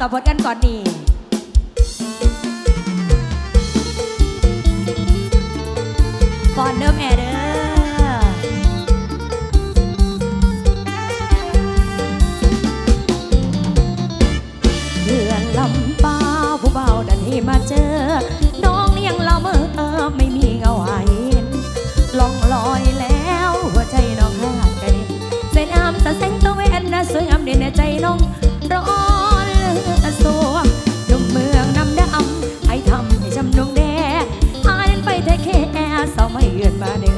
กับผลกันก่อนนี่ Body.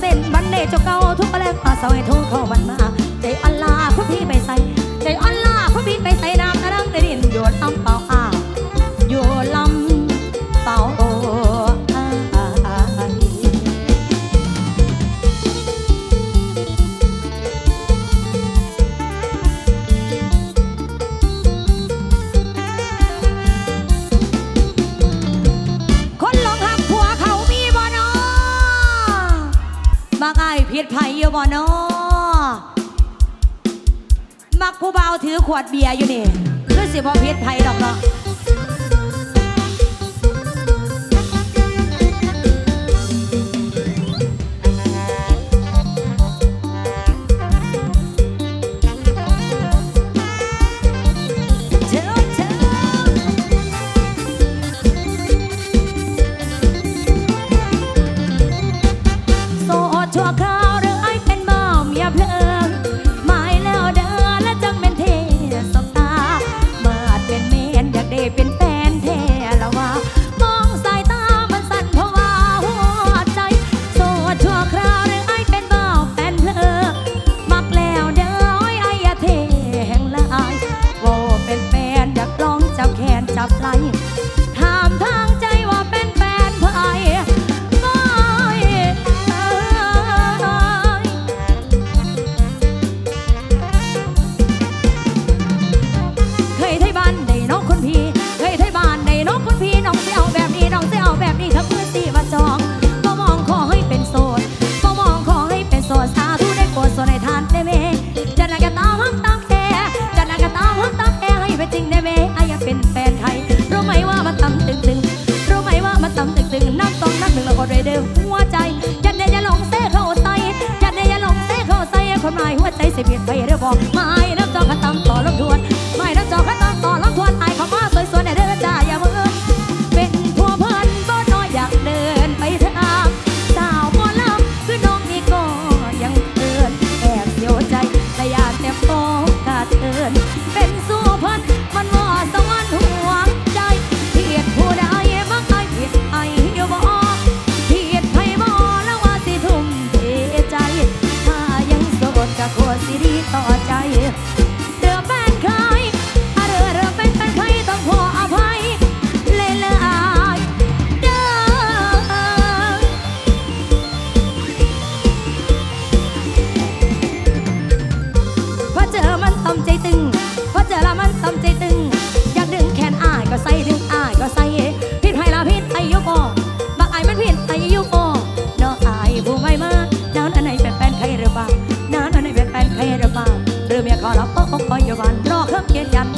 เส้นวันเดจ้เก่าทุกแรงอาสาวให้โทรเข้าวันมา ขวดเบียร์อยู่นี่คือสิบอพิษไทยดอกเนาะ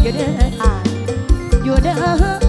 อยู่เด้ออ่าอยู่เด้อ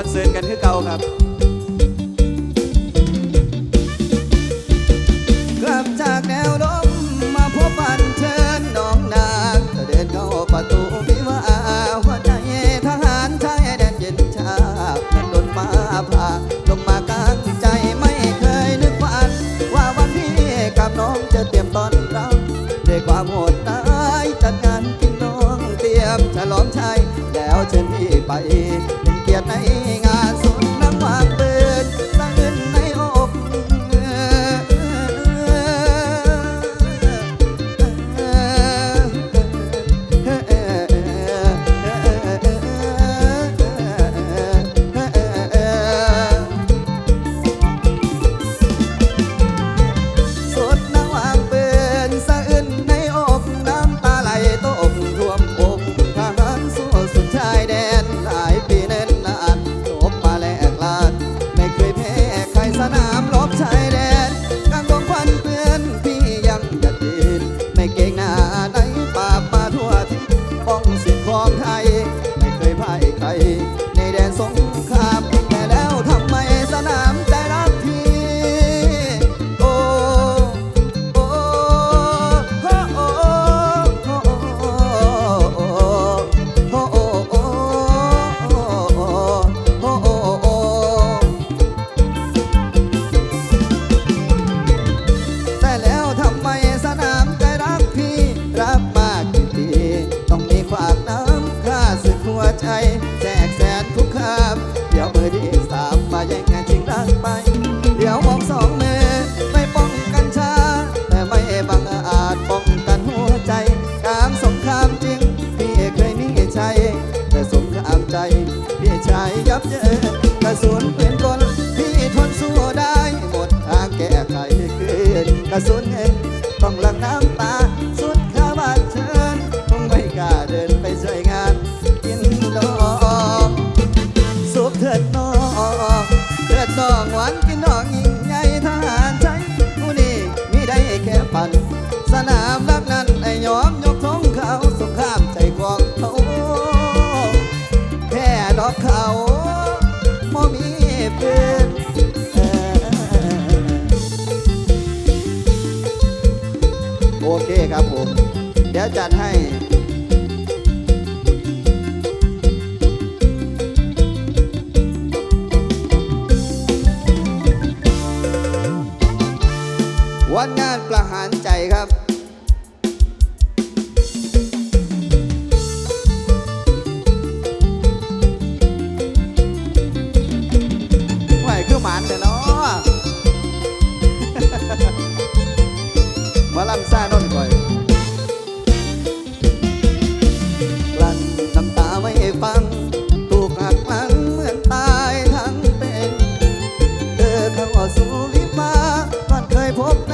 อนเสิร์ตกันคือเก่าครับ ใจ พี่ชายยับเยินกระสุนเปืนกลพี่ทนสู้ได้หมดทางแก้ไขคืนกระสุนเองต้องหลังน้ำตาสุดข้าบาเชิญคงไม่กล้าเดินไปช่งาน กินดอกสุขเถิดน้องเถิดน้องหวานกินน้อง โอเคครับผม เดี๋ยวจัให้วันงานประหารใจครับ Oh.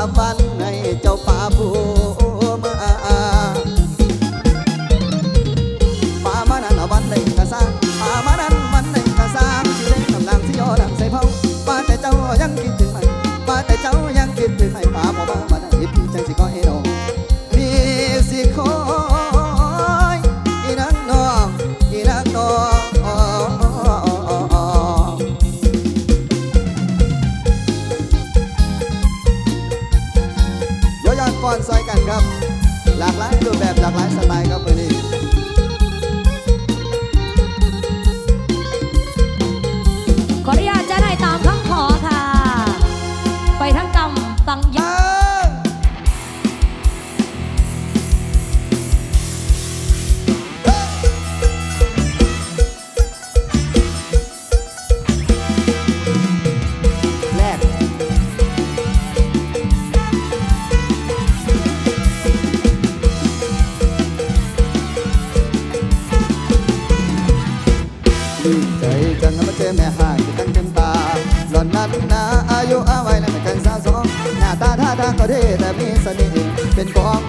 าบันให้เจ้าป่า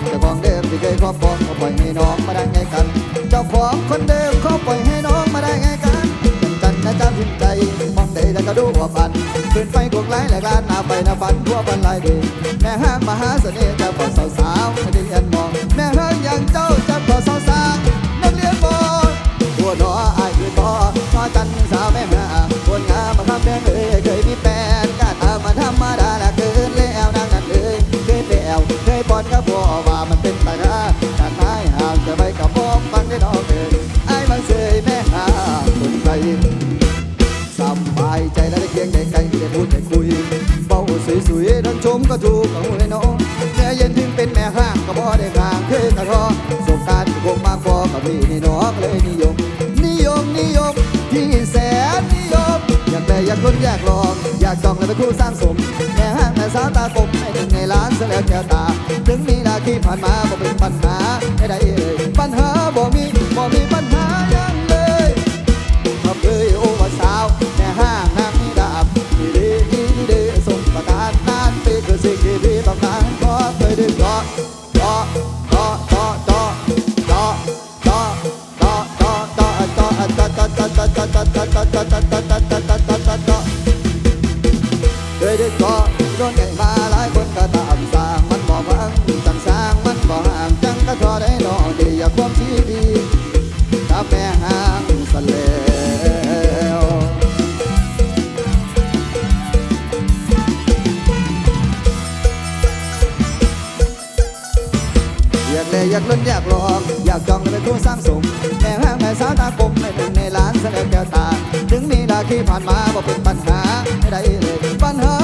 เจ้าของเดิมที่เคยครอบครองก็ปล่อยให้น้องมาได้ไงกัน เจ้าของคนเดิมเขาปล่อยให้น้องมาได้ไงกันจันนะจ้าพิมใจมองได้แต่ก็ดูว่าปันขึ้นไฟกวงไล่แหลกลานหน้าไปหน้าฟันทั่วบันไลดีแม่ห้ามมหาเสน่ห์จ้าพอสาวสาวไม่ได้อันมอง แม่ห้ามอย่างเจ้าจะพอสาวสาวนักเรียนบอลหัวหนออายคือต่อจันสาวแม่ เบาสวยๆท่านชมก็ถูกของเลยน้องแม่เย็นถึงเป็นแม่ห้างก็บ่ได้ห่างคือกระรอสบการณ์ผมมากพอกับพี่นี่นองเลยนิยม นิยมนิยมที่แสนนิยม อยากแด้อยากคนอยากลองอยากจองเลยเป็นคู่สร้างสมแม่ห้างแม่สาวตาคมให้ถึงในร้านเสียแล้วแกตา ถึงมีนาที่ผ่านมาก็เป็นปัญหาไม่ได้เลยปัญหา ด้วยด้วยก็โดนแข่งมหลายคนก็ตามสางมันบ่พังจังสางมันบางจังก็ทอไน้องดีอยากความที่ดีถ้าแม่หางสล้วอยากเลยอยากล้นอยากลองอยากจองเลยเป็นผู้สร้างสมแม่ห้างแม่สาวตากลม ที่ผ่านมาบ่เป็นปัญหาไม่ได้เลยปัญหา